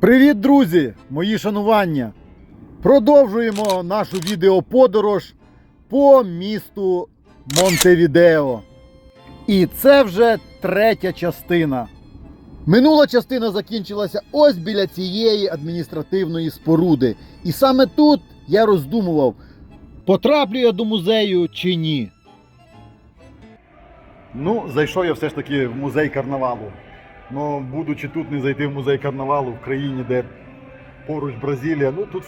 Привіт, друзі! Мої шанування! Продовжуємо нашу відеоподорож по місту Монтевідео. І це вже третя частина. Минула частина закінчилася ось біля цієї адміністративної споруди. І саме тут я роздумував, потраплю я до музею чи ні. Ну, зайшов я все ж таки в музей карнавалу. Ну, будучи тут, не зайти в музей карнавалу в країні, де поруч Бразилія. Ну тут,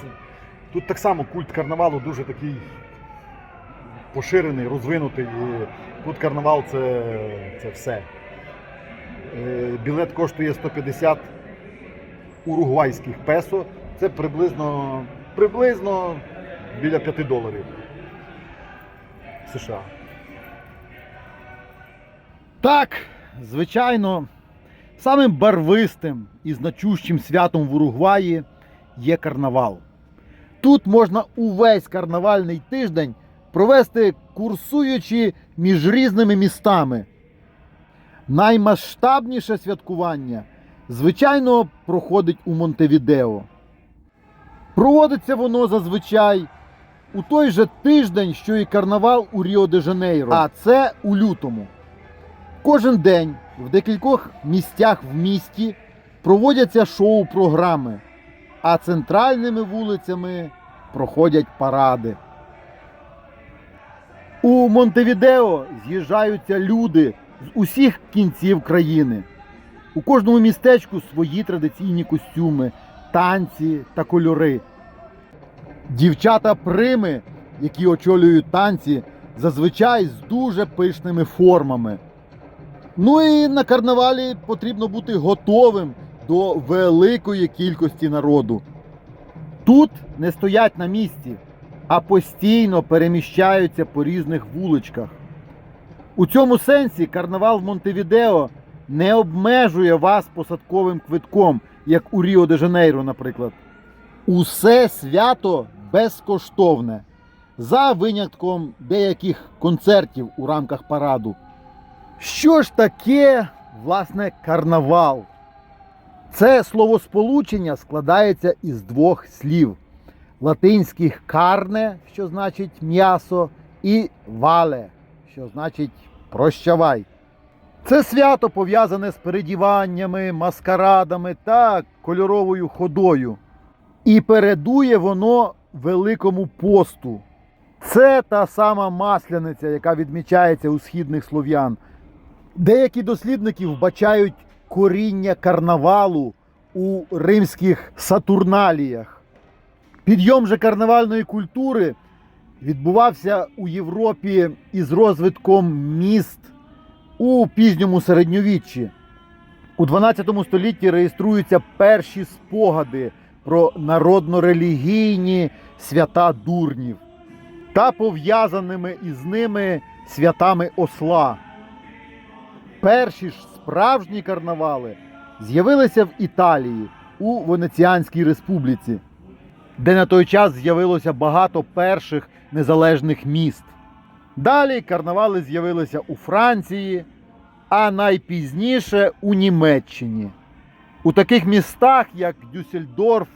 тут так само культ карнавалу дуже такий поширений, розвинутий. І тут карнавал це, це все. Е, Білет коштує 150 уругвайських песо. Це приблизно, приблизно біля 5 доларів США. Так, звичайно, самим барвистим і значущим святом в Уругваї є карнавал. Тут можна увесь карнавальний тиждень провести курсуючи між різними містами. Наймасштабніше святкування, звичайно, проходить у Монтевідео. Проводиться воно зазвичай у той же тиждень, що і карнавал у Ріо-де-Жанейро, а це у лютому. Кожен день в декількох місцях в місті проводяться шоу-програми, а центральними вулицями проходять паради. У Монтевідео з'їжджаються люди з усіх кінців країни. У кожному містечку свої традиційні костюми, танці та кольори. Дівчата прими, які очолюють танці, зазвичай з дуже пишними формами. Ну і на карнавалі потрібно бути готовим до великої кількості народу. Тут не стоять на місці, а постійно переміщаються по різних вуличках. У цьому сенсі карнавал в Монтевідео не обмежує вас посадковим квитком, як у Ріо де Жанейро, наприклад. Усе свято безкоштовне, за винятком деяких концертів у рамках параду. Що ж таке, власне, карнавал? Це словосполучення складається із двох слів: латинських карне, що значить м'ясо, і вале, що значить прощавай. Це свято пов'язане з передіваннями, маскарадами та кольоровою ходою. І передує воно Великому посту. Це та сама масляниця, яка відмічається у східних слов'ян. Деякі дослідники вбачають коріння карнавалу у римських сатурналіях. Підйом же карнавальної культури відбувався у Європі із розвитком міст у пізньому середньовіччі. У 12 столітті реєструються перші спогади про народно-релігійні свята дурнів та пов'язаними із ними святами осла. Перші ж справжні карнавали з'явилися в Італії у Венеціанській республіці, де на той час з'явилося багато перших незалежних міст. Далі карнавали з'явилися у Франції, а найпізніше у Німеччині. У таких містах, як Дюссельдорф,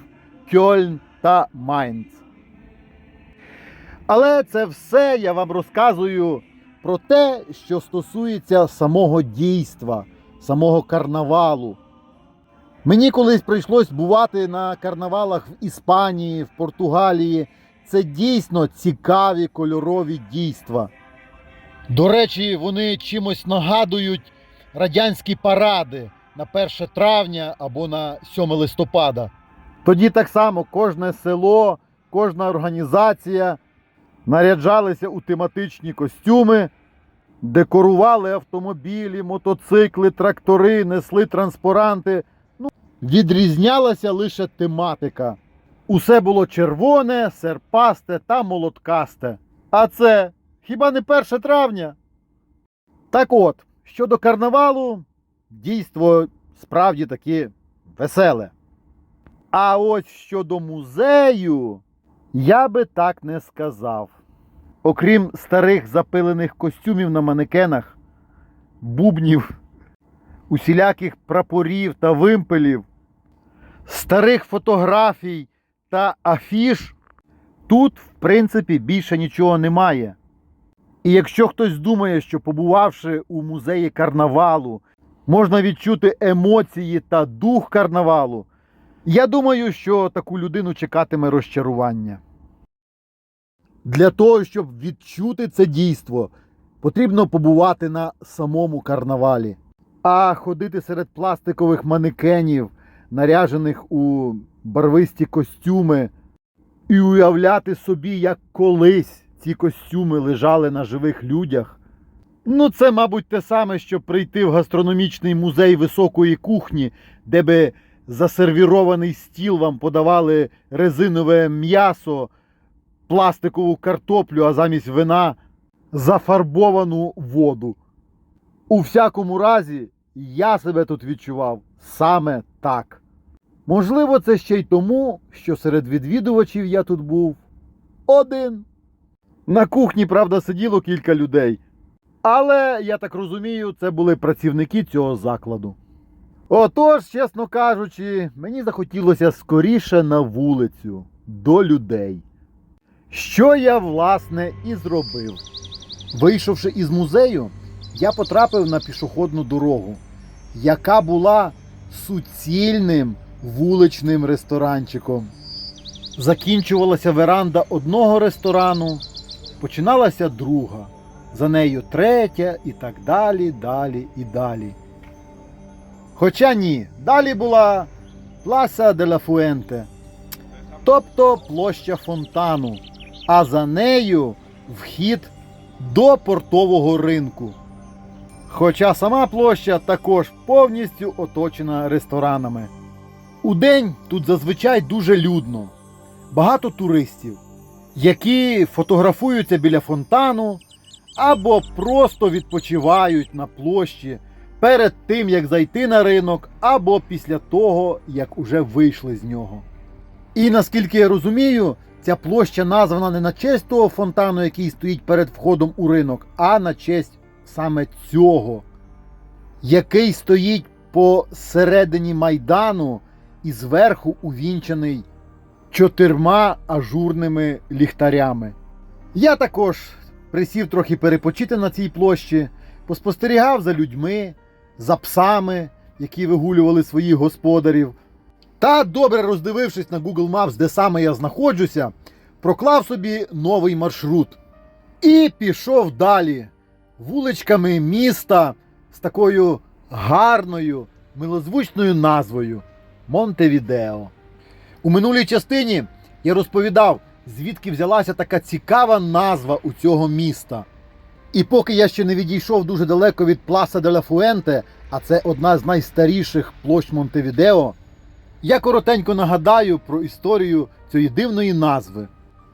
Кьольн та Майнц. Але це все я вам розказую про те, що стосується самого дійства, самого карнавалу. Мені колись прийшлось бувати на карнавалах в Іспанії, в Португалії. Це дійсно цікаві кольорові дійства. До речі, вони чимось нагадують радянські паради на 1 травня або на 7 листопада. Тоді так само кожне село, кожна організація наряджалися у тематичні костюми, декорували автомобілі, мотоцикли, трактори, несли транспаранти. Ну, відрізнялася лише тематика. Усе було червоне, серпасте та молоткасте. А це хіба не 1 травня? Так от, щодо карнавалу, дійство справді таки веселе. А ось щодо музею, я би так не сказав. Окрім старих запилених костюмів на манекенах, бубнів, усіляких прапорів та вимпелів, старих фотографій та афіш тут, в принципі, більше нічого немає. І якщо хтось думає, що побувавши у музеї карнавалу, можна відчути емоції та дух карнавалу, я думаю, що таку людину чекатиме розчарування. Для того, щоб відчути це дійство, потрібно побувати на самому карнавалі. А ходити серед пластикових манекенів, наряжених у барвисті костюми, і уявляти собі, як колись ці костюми лежали на живих людях. Ну, це, мабуть, те саме, що прийти в гастрономічний музей високої кухні, де би за сервірований стіл вам подавали резинове м'ясо, пластикову картоплю, а замість вина зафарбовану воду. У всякому разі, я себе тут відчував саме так. Можливо, це ще й тому, що серед відвідувачів я тут був один. На кухні, правда, сиділо кілька людей. Але, я так розумію, це були працівники цього закладу. Отож, чесно кажучи, мені захотілося скоріше на вулицю до людей. Що я, власне, і зробив. Вийшовши із музею, я потрапив на пішохідну дорогу, яка була суцільним вуличним ресторанчиком. Закінчувалася веранда одного ресторану, починалася друга, за нею третя і так далі, далі і далі. Хоча ні, далі була Пласа де ла Фуенте, тобто площа фонтану, а за нею вхід до портового ринку. Хоча сама площа також повністю оточена ресторанами. Удень тут зазвичай дуже людно, багато туристів, які фотографуються біля фонтану або просто відпочивають на площі перед тим, як зайти на ринок, або після того, як уже вийшли з нього. І наскільки я розумію, ця площа названа не на честь того фонтану, який стоїть перед входом у ринок, а на честь саме цього, який стоїть посередині майдану і зверху увінчаний чотирма ажурними ліхтарями. Я також присів трохи перепочити на цій площі, поспостерігав за людьми, за псами, які вигулювали своїх господарів. Та, добре роздивившись на Google Maps, де саме я знаходжуся, проклав собі новий маршрут і пішов далі вуличками міста з такою гарною, милозвучною назвою Монтевідео. У минулій частині я розповідав, звідки взялася така цікава назва у цього міста. І поки я ще не відійшов дуже далеко від Пласа де ла Фуенте, а це одна з найстаріших площ Монтевідео, я коротенько нагадаю про історію цієї дивної назви,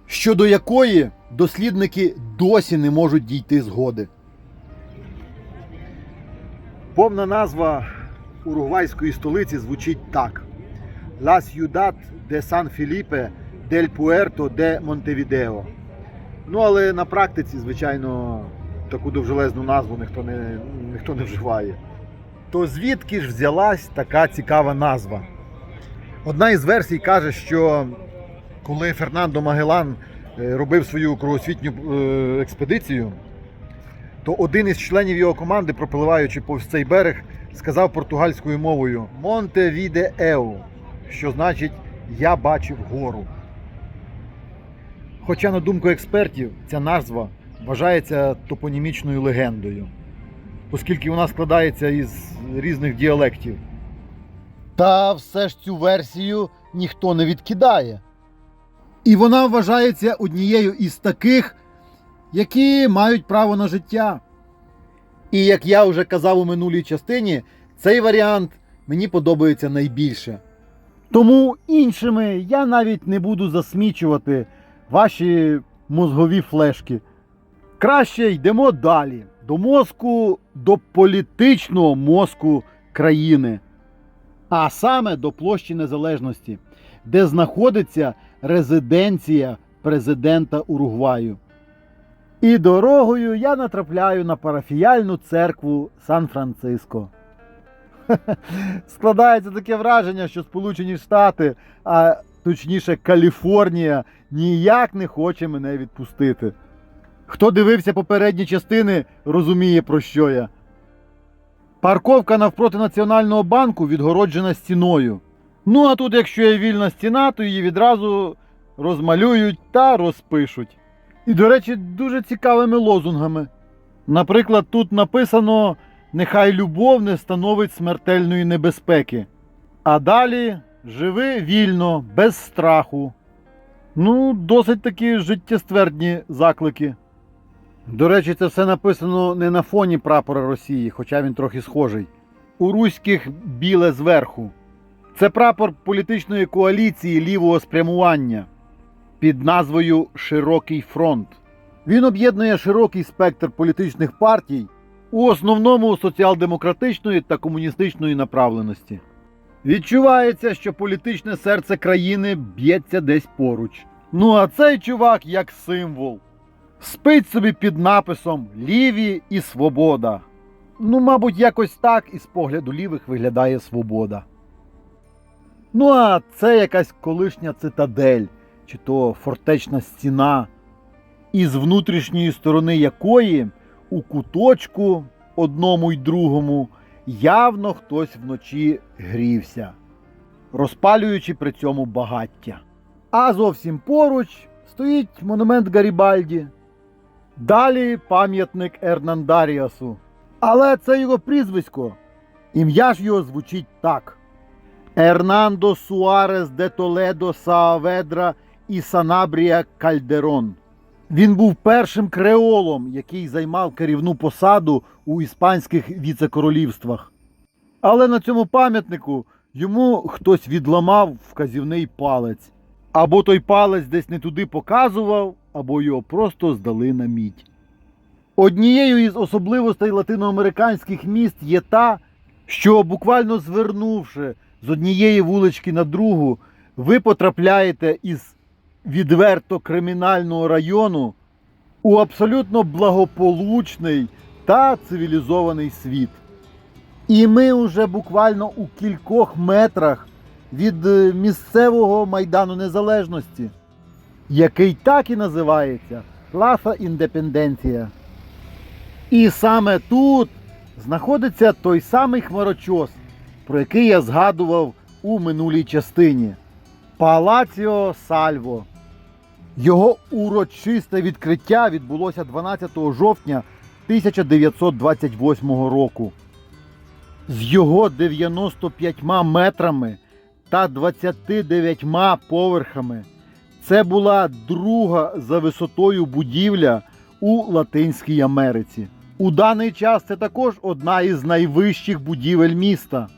щодо якої дослідники досі не можуть дійти згоди. Повна назва уругвайської столиці звучить так: La Ciudad de San Felipe del Puerto de Montevideo. Ну, але на практиці, звичайно, таку довжелезну назву ніхто не, ніхто не вживає. То звідки ж взялась така цікава назва? Одна із версій каже, що коли Фернандо Магелан е, робив свою кругосвітню е, експедицію, то один із членів його команди, пропливаючи повз цей берег, сказав португальською мовою Монте віде еу, що значить Я бачив гору. Хоча, на думку експертів, ця назва вважається топонімічною легендою, оскільки вона складається із різних діалектів. Та все ж цю версію ніхто не відкидає. І вона вважається однією із таких, які мають право на життя. І як я вже казав у минулій частині, цей варіант мені подобається найбільше. Тому іншими я навіть не буду засмічувати ваші мозгові флешки. Краще йдемо далі до мозку, до політичного мозку країни, а саме до площі Незалежності, де знаходиться резиденція президента Уругваю. І дорогою я натрапляю на парафіяльну церкву Сан-Франциско. Складається таке враження, що Сполучені Штати, а точніше Каліфорнія, ніяк не хоче мене відпустити. Хто дивився попередні частини, розуміє про що я. Парковка навпроти Національного банку відгороджена стіною. Ну а тут, якщо є вільна стіна, то її відразу розмалюють та розпишуть. І, до речі, дуже цікавими лозунгами. Наприклад, тут написано Нехай любов не становить смертельної небезпеки. А далі живи вільно, без страху. Ну, досить такі життєствердні заклики. До речі, це все написано не на фоні прапора Росії, хоча він трохи схожий. У руських біле зверху. Це прапор політичної коаліції лівого спрямування під назвою Широкий фронт. Він об'єднує широкий спектр політичних партій у основному соціал-демократичної та комуністичної направленості. Відчувається, що політичне серце країни б'ється десь поруч. Ну а цей чувак як символ. Спить собі під написом Ліві і свобода. Ну, мабуть, якось так із погляду лівих виглядає свобода. Ну, а це якась колишня цитадель, чи то фортечна стіна, із внутрішньої сторони якої у куточку одному й другому явно хтось вночі грівся, розпалюючи при цьому багаття. А зовсім поруч стоїть монумент Гарібальді. Далі пам'ятник Ернандаріасу. Але це його прізвисько. Ім'я ж його звучить так: Ернандо Суарес де Толедо Сааведра і Санабрія Кальдерон. Він був першим креолом, який займав керівну посаду у іспанських віцекоролівствах. Але на цьому пам'ятнику йому хтось відламав вказівний палець. Або той палець десь не туди показував, або його просто здали на мідь. Однією із особливостей латиноамериканських міст є та, що буквально звернувши з однієї вулички на другу, ви потрапляєте із відверто кримінального району у абсолютно благополучний та цивілізований світ. І ми вже буквально у кількох метрах від е, місцевого майдану незалежності, який так і називається Пласа Індепенденція. І саме тут знаходиться той самий хмарочос, про який я згадував у минулій частині Палаціо Сальво. Його урочисте відкриття відбулося 12 жовтня 1928 року. З його 95 метрами та 29 поверхами це була друга за висотою будівля у Латинській Америці. У даний час це також одна із найвищих будівель міста.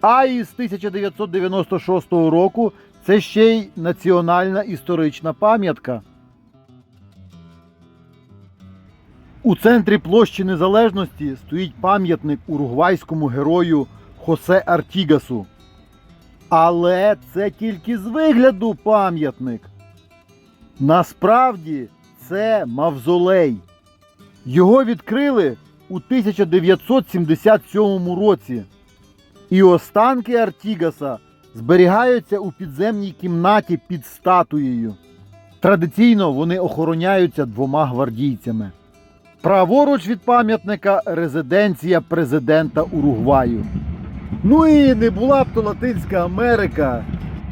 А із 1996 року це ще й національна історична пам'ятка. У центрі площі Незалежності стоїть пам'ятник уругвайському герою Хосе Артігасу. Але це тільки з вигляду пам'ятник. Насправді це мавзолей. Його відкрили у 1977 році. І останки Артігаса зберігаються у підземній кімнаті під статуєю. Традиційно вони охороняються двома гвардійцями. Праворуч від пам'ятника резиденція президента Уругваю. Ну і не була б то Латинська Америка,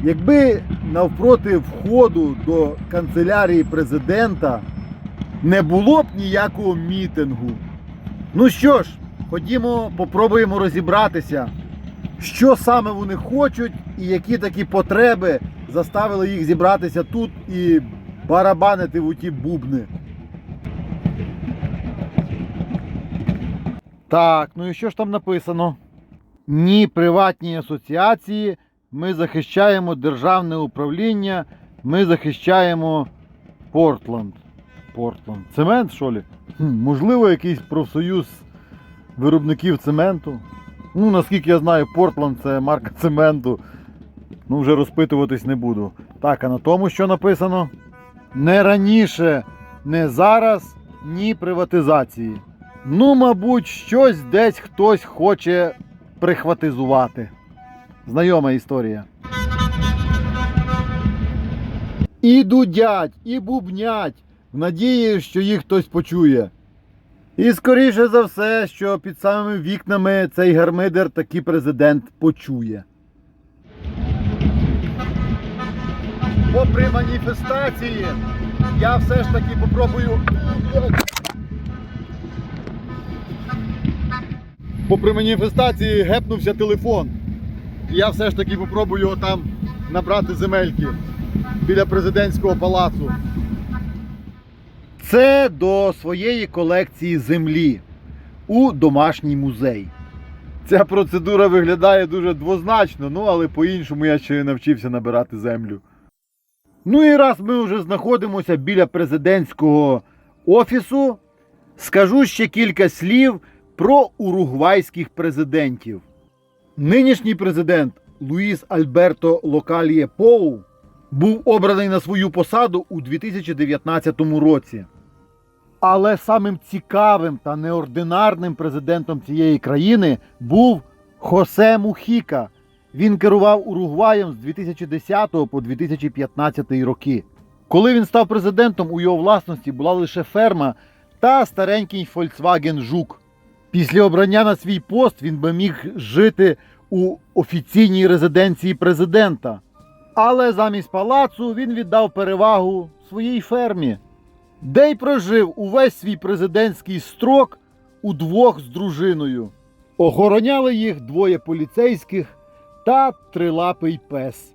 якби навпроти входу до канцелярії президента не було б ніякого мітингу. Ну що ж, ходімо, попробуємо розібратися, що саме вони хочуть і які такі потреби заставили їх зібратися тут і барабанити в ті бубни. Так, ну і що ж там написано? Ні приватній асоціації. Ми захищаємо державне управління. Ми захищаємо Портланд. Портланд. Цемент, що ли? Можливо, якийсь профсоюз виробників цементу. Ну, наскільки я знаю, Портланд це марка цементу. Ну, вже розпитуватись не буду. Так, а на тому що написано? Не раніше, не зараз, ні приватизації. Ну, мабуть, щось десь хтось хоче прихватизувати. Знайома історія. І дудять, і бубнять, в надії, що їх хтось почує. І скоріше за все, що під самими вікнами цей гармидер таки президент почує. Попри маніфестації, я все ж таки попробую. Попри маніфестації гепнувся телефон. Я все ж таки попробую там набрати земельки біля президентського палацу. Це до своєї колекції землі у домашній музей. Ця процедура виглядає дуже двозначно, ну але по-іншому я ще й навчився набирати землю. Ну і раз ми вже знаходимося біля президентського офісу, скажу ще кілька слів про уругвайських президентів. Нинішній президент Луїс Альберто Локаліє Поу був обраний на свою посаду у 2019 році. Але самим цікавим та неординарним президентом цієї країни був Хосе Мухіка. Він керував Уругваєм з 2010 по 2015 роки. Коли він став президентом, у його власності була лише ферма та старенький Volkswagen Жук. Після обрання на свій пост він би міг жити у офіційній резиденції президента. Але замість палацу він віддав перевагу своїй фермі, де й прожив увесь свій президентський строк удвох з дружиною. Охороняли їх двоє поліцейських та трилапий пес.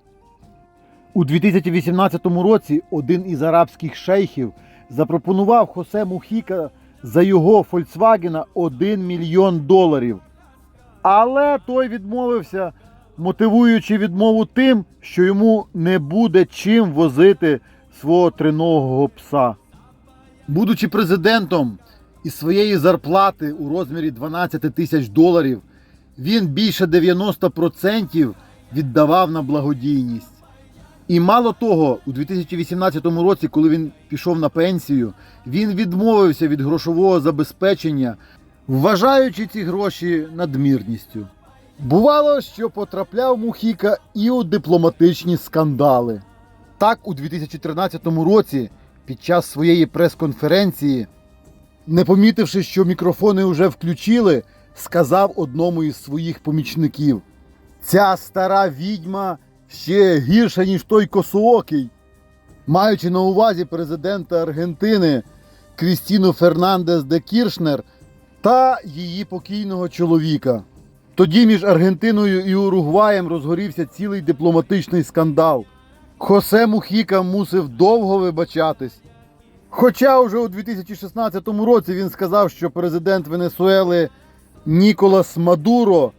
У 2018 році один із арабських шейхів запропонував Хосе Мухіка за його Фольксвагена 1 мільйон доларів. Але той відмовився, мотивуючи відмову тим, що йому не буде чим возити свого триногого пса. Будучи президентом із своєї зарплати у розмірі 12 тисяч доларів, він більше 90% віддавав на благодійність. І мало того, у 2018 році, коли він пішов на пенсію, він відмовився від грошового забезпечення, вважаючи ці гроші надмірністю. Бувало, що потрапляв Мухіка і у дипломатичні скандали. Так, у 2013 році, під час своєї прес-конференції, не помітивши, що мікрофони вже включили, сказав одному із своїх помічників: Ця стара відьма ще гірша, ніж той косоокий. Маючи на увазі президента Аргентини Крістіну Фернандес де Кіршнер та її покійного чоловіка. Тоді між Аргентиною і Уругваєм розгорівся цілий дипломатичний скандал. Хосе Мухіка мусив довго вибачатись. Хоча вже у 2016 році він сказав, що президент Венесуели Ніколас Мадуро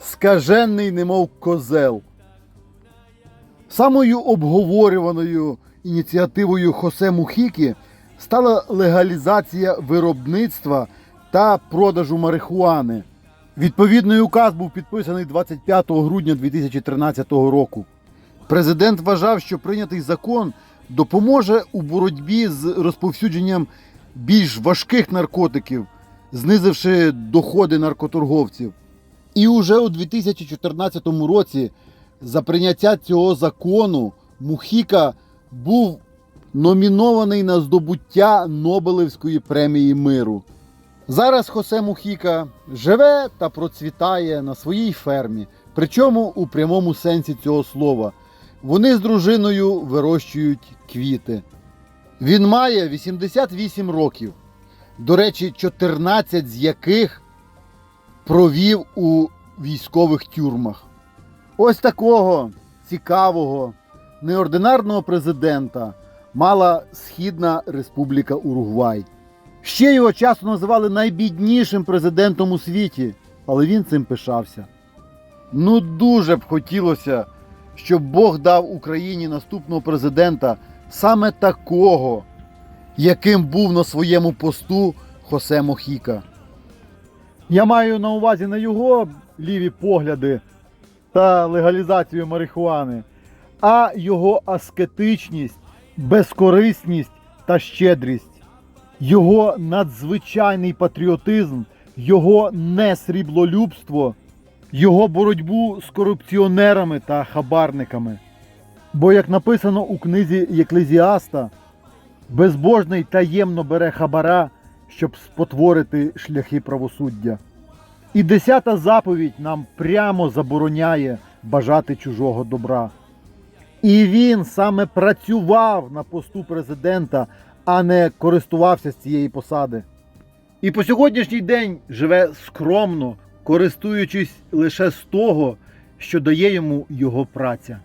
скажений, немов козел. Самою обговорюваною ініціативою Хосе Мухіки стала легалізація виробництва та продажу марихуани. Відповідний указ був підписаний 25 грудня 2013 року. Президент вважав, що прийнятий закон допоможе у боротьбі з розповсюдженням більш важких наркотиків, знизивши доходи наркоторговців. І уже у 2014 році за прийняття цього закону Мухіка був номінований на здобуття Нобелевської премії миру. Зараз Хосе Мухіка живе та процвітає на своїй фермі, причому у прямому сенсі цього слова. Вони з дружиною вирощують квіти. Він має 88 років, до речі, 14 з яких провів у військових тюрмах. Ось такого цікавого, неординарного президента мала Східна Республіка Уругвай. Ще його часто називали найбіднішим президентом у світі, але він цим пишався. Ну, дуже б хотілося, щоб Бог дав Україні наступного президента саме такого, яким був на своєму посту Хосе Мохіка. Я маю на увазі не його ліві погляди та легалізацію марихуани, а його аскетичність, безкорисність та щедрість, його надзвичайний патріотизм, його несріблолюбство, його боротьбу з корупціонерами та хабарниками. Бо, як написано у книзі Єклезіаста, безбожний таємно бере хабара, щоб спотворити шляхи правосуддя. І десята заповідь нам прямо забороняє бажати чужого добра. І він саме працював на посту президента, а не користувався з цієї посади. І по сьогоднішній день живе скромно, користуючись лише з того, що дає йому його праця.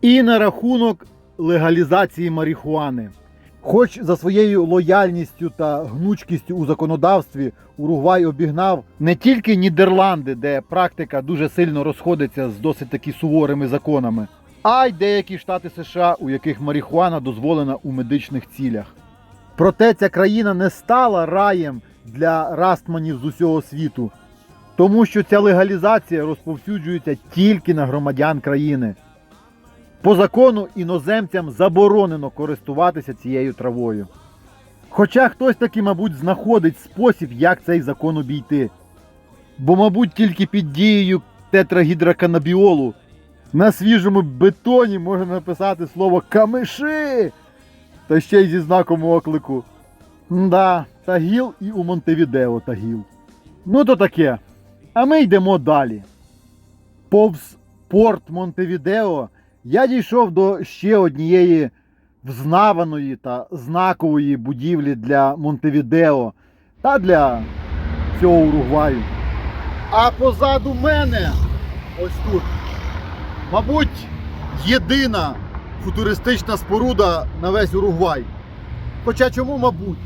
І на рахунок легалізації марихуани. Хоч за своєю лояльністю та гнучкістю у законодавстві Уругвай обігнав не тільки Нідерланди, де практика дуже сильно розходиться з досить таки суворими законами, а й деякі штати США, у яких марихуана дозволена у медичних цілях. Проте ця країна не стала раєм для растманів з усього світу, тому що ця легалізація розповсюджується тільки на громадян країни. По закону іноземцям заборонено користуватися цією травою. Хоча хтось таки, мабуть, знаходить спосіб, як цей закон обійти. Бо, мабуть, тільки під дією тетрагідроканабіолу на свіжому бетоні можна написати слово камиши, та ще й зі знаком оклику. Да, Тагіл і у Монтевідео Тагіл. Ну то таке. А ми йдемо далі. Повз порт Монтевідео я дійшов до ще однієї взнаваної та знакової будівлі для Монтевідео та для всього Уругваю. А позаду мене, ось тут, мабуть, єдина футуристична споруда на весь Уругвай. Хоча чому, мабуть,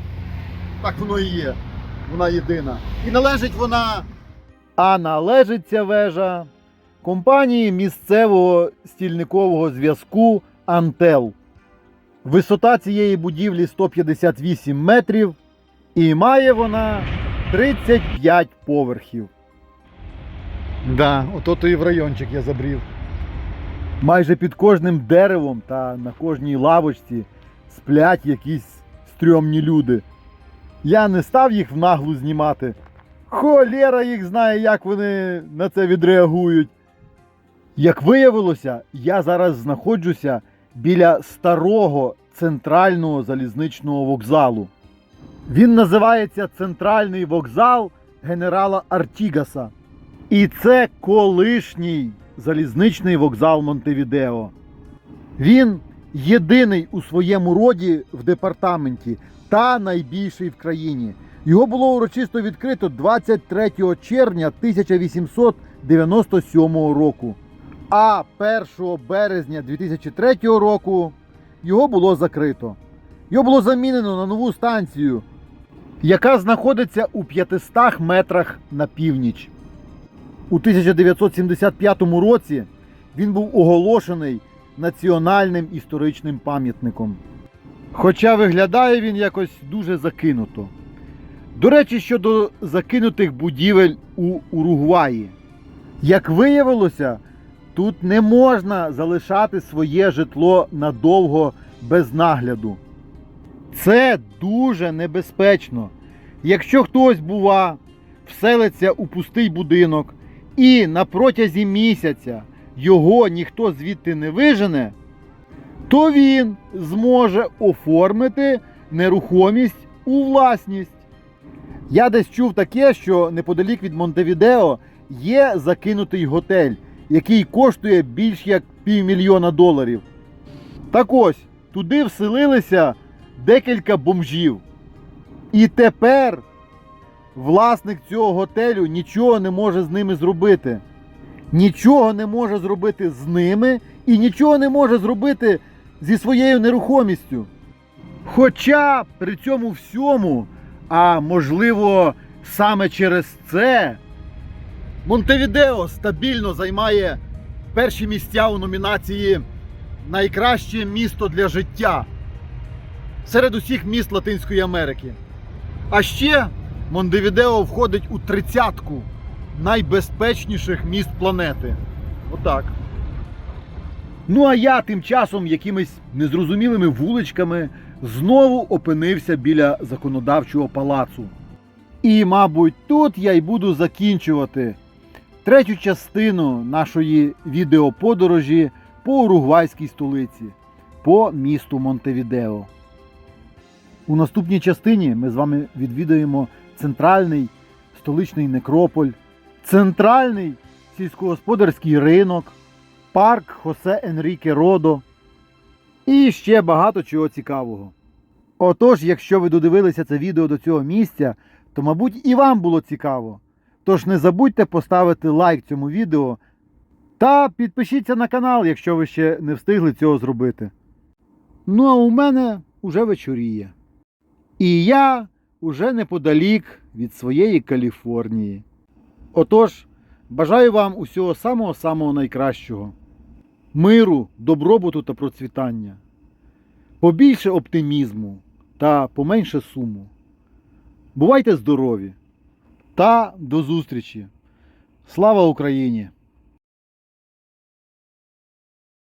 так воно і є. Вона єдина. І належить вона. А належить ця вежа компанії місцевого стільникового зв'язку Антел. Висота цієї будівлі 158 метрів, і має вона 35 поверхів. Да, ото то і в райончик я забрів. Майже під кожним деревом та на кожній лавочці сплять якісь стрьомні люди. Я не став їх в наглу знімати. Холєра їх знає, як вони на це відреагують. Як виявилося, я зараз знаходжуся біля старого центрального залізничного вокзалу. Він називається Центральний вокзал генерала Артігаса. І це колишній залізничний вокзал Монтевідео. Він єдиний у своєму роді в департаменті та найбільший в країні. Його було урочисто відкрито 23 червня 1897 року. А 1 березня 2003 року його було закрито. Його було замінено на нову станцію, яка знаходиться у 500 метрах на північ. У 1975 році він був оголошений національним історичним пам'ятником. Хоча виглядає він якось дуже закинуто. До речі, щодо закинутих будівель у Уругваї. Як виявилося, тут не можна залишати своє житло надовго без нагляду. Це дуже небезпечно. Якщо хтось, бува, вселиться у пустий будинок і на протязі місяця його ніхто звідти не вижене, то він зможе оформити нерухомість у власність. Я десь чув таке, що неподалік від Монтевідео є закинутий готель, який коштує більш як півмільйона доларів. Так ось, туди вселилися декілька бомжів. І тепер власник цього готелю нічого не може з ними зробити. Нічого не може зробити з ними і нічого не може зробити зі своєю нерухомістю. Хоча при цьому всьому, а можливо, саме через це, Монтевідео стабільно займає перші місця у номінації Найкраще місто для життя серед усіх міст Латинської Америки. А ще Монтевідео входить у тридцятку найбезпечніших міст планети. Отак. Ну а я тим часом якимись незрозумілими вуличками знову опинився біля законодавчого палацу. І, мабуть, тут я й буду закінчувати третю частину нашої відеоподорожі по уругвайській столиці, по місту Монтевідео. У наступній частині ми з вами відвідаємо центральний столичний некрополь, центральний сільськогосподарський ринок, парк Хосе Енріке Родо і ще багато чого цікавого. Отож, якщо ви додивилися це відео до цього місця, то, мабуть, і вам було цікаво. Тож не забудьте поставити лайк цьому відео та підпишіться на канал, якщо ви ще не встигли цього зробити. Ну а у мене уже вечоріє. І я уже неподалік від своєї Каліфорнії. Отож, бажаю вам усього самого-самого найкращого. Миру, добробуту та процвітання. Побільше оптимізму та поменше суму. Бувайте здорові та до зустрічі! Слава Україні!